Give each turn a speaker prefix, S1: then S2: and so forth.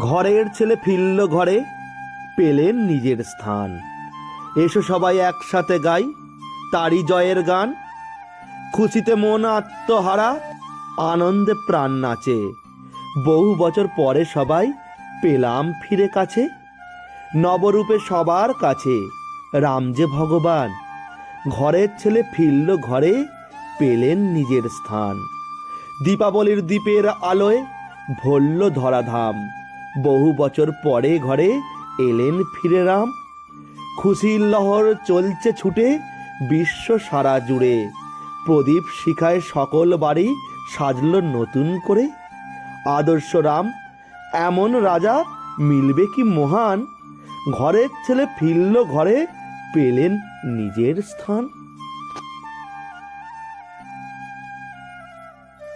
S1: ঘরের ছেলে ফিরল ঘরে, পেলেন নিজের স্থান। এসো সবাই একসাথে গাই তারি জয়ের গান। খুশিতে মন আত্মহারা, আনন্দে প্রাণ নাচে। বহু বছর পরে সবাই পেলাম ফিরে কাছে। নবরূপে সবার কাছে, রাম যে ভগবান। ঘরের ছেলে ফিরল ঘরে, পেলেন নিজের স্থান। দীপাবলির দ্বীপের আলোয় ভরল ধরাধাম। বহু বছর পরে ঘরে এলেন ফিরে রাম। খুশির লহর চলছে ছুটে, বিশ্ব সারা জুড়ে। প্রদীপ শিখায় সকল বাড়ি সাজল নতুন করে। আদর্শ রাম, এমন রাজা মিলবে কি মহান? ঘরের ছেলে ফিরল ঘরে, পেলেন নিজের স্থান।